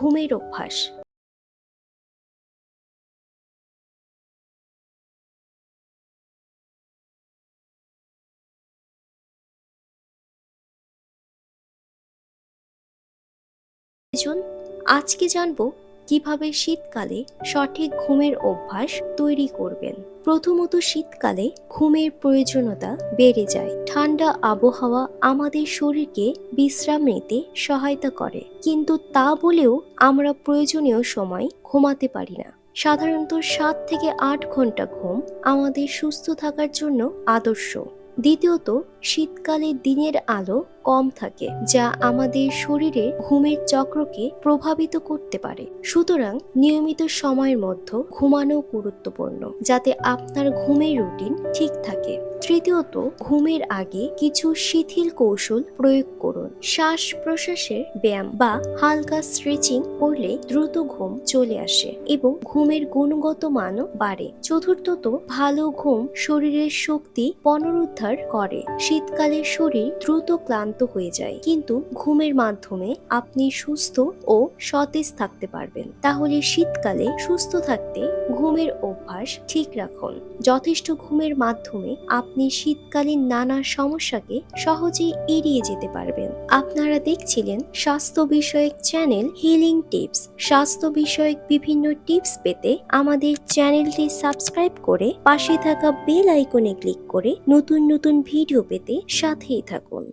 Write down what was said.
ঘুমের অভ্যাস। আজকে জানব কীভাবে শীতকালে সঠিক ঘুমের অভ্যাস তৈরি করবেন? প্রথমত শীতকালে ঘুমের প্রয়োজনীয়তা বেড়ে যায়। ঠান্ডা আবহাওয়া আমাদের শরীরকে বিশ্রাম নিতে সহায়তা করে। কিন্তু তা বলেও আমরা প্রয়োজনীয় সময় ঘুমাতে পারি না। সাধারণত সাত থেকে আট ঘণ্টা ঘুম আমাদের সুস্থ থাকার জন্য আদর্শ। দ্বিতীয়ত, শীতকালে দিনের আলো কম থাকে, যা আমাদের শরীরে ঘুমের চক্রকে প্রভাবিত করতে পারে। সুতরাং নিয়মিত সময়ের মধ্যে ঘুমানো গুরুত্বপূর্ণ, যাতে আপনার ঘুমের রুটিন ঠিক থাকে। তৃতীয়ত ঘুমের আগে কিছু শিথিল কৌশল প্রয়োগ করুন। শ্বাস প্রশ্বাসের ব্যায়াম বা হালকা স্ট্রেচিং করলে দ্রুত ঘুম চলে আসে এবং ঘুমের গুণগত মানও বাড়ে। চতুর্থত, ভালো ঘুম শরীরের শক্তি পুনরুদ্ধার করে। শীতকালে শরীর দ্রুত ক্লান্ত হয়ে যায়, কিন্তু ঘুমের মাধ্যমে আপনি সুস্থ ও সতেজ থাকতে পারবেন। তাহলে শীতকালে সুস্থ থাকতে ঘুমের অভ্যাস ঠিক রাখুন। যথেষ্ট ঘুমের মাধ্যমে আপনি শীতকালীন নানা সমস্যাকে সহজে এড়িয়ে যেতে পারবেন। আপনারা দেখছিলেন স্বাস্থ্য বিষয়ক চ্যানেল হিলিং টিপস স্বাস্থ্য বিষয়ক বিভিন্ন টিপস পেতে আমাদের চ্যানেলটি সাবস্ক্রাইব করে পাশে থাকা বেল আইকনে ক্লিক করে নতুন নতুন ভিডিও পেতে সাথেই থাকুন।